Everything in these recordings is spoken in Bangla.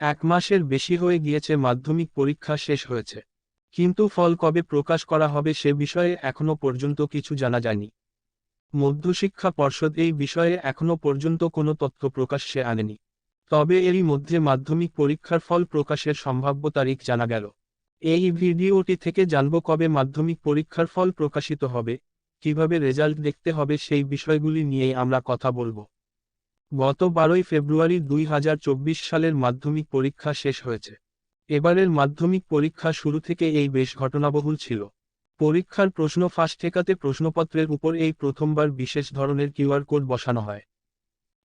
এক মাসের বেশি হয়ে গিয়েছে, মাধ্যমিক পরীক্ষা শেষ হয়েছে। কিন্তু ফল কবে প্রকাশ করা হবে সে বিষয়ে এখনও পর্যন্ত কিছু জানা যায়নি। মধ্যশিক্ষা পর্ষদ এই বিষয়ে এখনও পর্যন্ত কোনো তথ্য প্রকাশ্যে আনেনি। তবে এরই মধ্যে মাধ্যমিক পরীক্ষার ফল প্রকাশের সম্ভাব্য তারিখ জানা গেল। এই ভিডিওটি থেকে জানব কবে মাধ্যমিক পরীক্ষার ফল প্রকাশিত হবে, কীভাবে রেজাল্ট দেখতে হবে সেই বিষয়গুলি নিয়েই আমরা কথা বলব। গত বারোই ফেব্রুয়ারি দুই হাজার চব্বিশ সালের মাধ্যমিক পরীক্ষা শেষ হয়েছে। এবারের মাধ্যমিক পরীক্ষা শুরু থেকে এই বেশ ঘটনাবহুল ছিল। পরীক্ষার প্রশ্ন ফাঁস ঠেকাতে প্রশ্নপত্রের উপর এই প্রথমবার বিশেষ ধরনের কিউআর কোড বসানো হয়।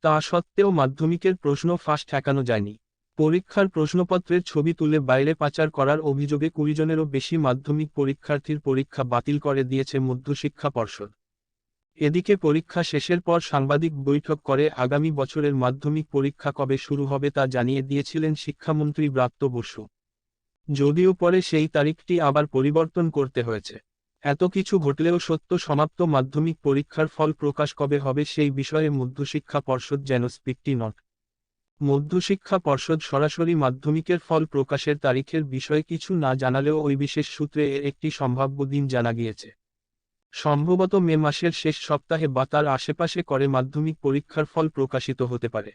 তা সত্ত্বেও মাধ্যমিকের প্রশ্ন ফাঁস ঠেকানো যায়নি। পরীক্ষার প্রশ্নপত্রের ছবি তুলে বাইরে পাচার করার অভিযোগে কুড়ি জনেরও বেশি মাধ্যমিক পরীক্ষার্থীর পরীক্ষা বাতিল করে দিয়েছে মধ্যশিক্ষা পর্ষদ। এদিকে পরীক্ষা শেষের পর সাংবাদিক বৈঠক করে আগামী বছরের মাধ্যমিক পরীক্ষা কবে শুরু হবে তা জানিয়ে দিয়েছিলেন শিক্ষামন্ত্রী ব্রাত্য বসু। যদিও পরে সেই তারিখটি আবার পরিবর্তন করতে হয়েছে। এত কিছু ঘটলেও সত্য সমাপ্ত মাধ্যমিক পরীক্ষার ফল প্রকাশ কবে হবে সেই বিষয়ে মধ্যশিক্ষা পর্ষদ যেন স্পিকটি নট মধ্যশিক্ষা পর্ষদ সরাসরি মাধ্যমিকের ফল প্রকাশের তারিখের বিষয়ে কিছু না জানালেও ওই বিশেষ সূত্রে এর একটি সম্ভাব্য দিন জানা গিয়েছে। সম্ভবত মে মাসের শেষ সপ্তাহে বা তার আশেপাশে করে মাধ্যমিক পরীক্ষার ফল প্রকাশিত হতে পারে।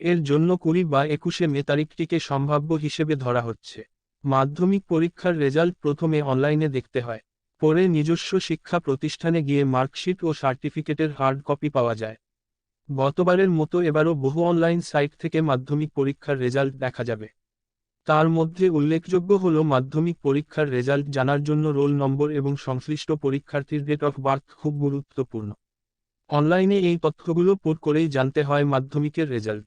এর জন্য কুড়ি বা একুশে মে তারিখটিকে সম্ভাব্য হিসেবে ধরা হচ্ছে। মাধ্যমিক পরীক্ষার রেজাল্ট প্রথমে অনলাইনে দেখতে হয়। পরে নিজস্ব শিক্ষা প্রতিষ্ঠানে গিয়ে মার্কশিট ও সার্টিফিকেটের হার্ড কপি পাওয়া যায়। গতবারের মতো এবারও বহু অনলাইন সাইট থেকে মাধ্যমিক পরীক্ষার রেজাল্ট দেখা যাবে। তার মধ্যে উল্লেখযোগ্য হল মাধ্যমিক পরীক্ষার রেজাল্ট জানার জন্য রোল নম্বর এবং সংশ্লিষ্ট পরীক্ষার্থীর ডেট অফ বার্থ খুব গুরুত্বপূর্ণ। অনলাইনে এই তথ্যগুলো পুট করেই জানতে হয় মাধ্যমিকের রেজাল্ট।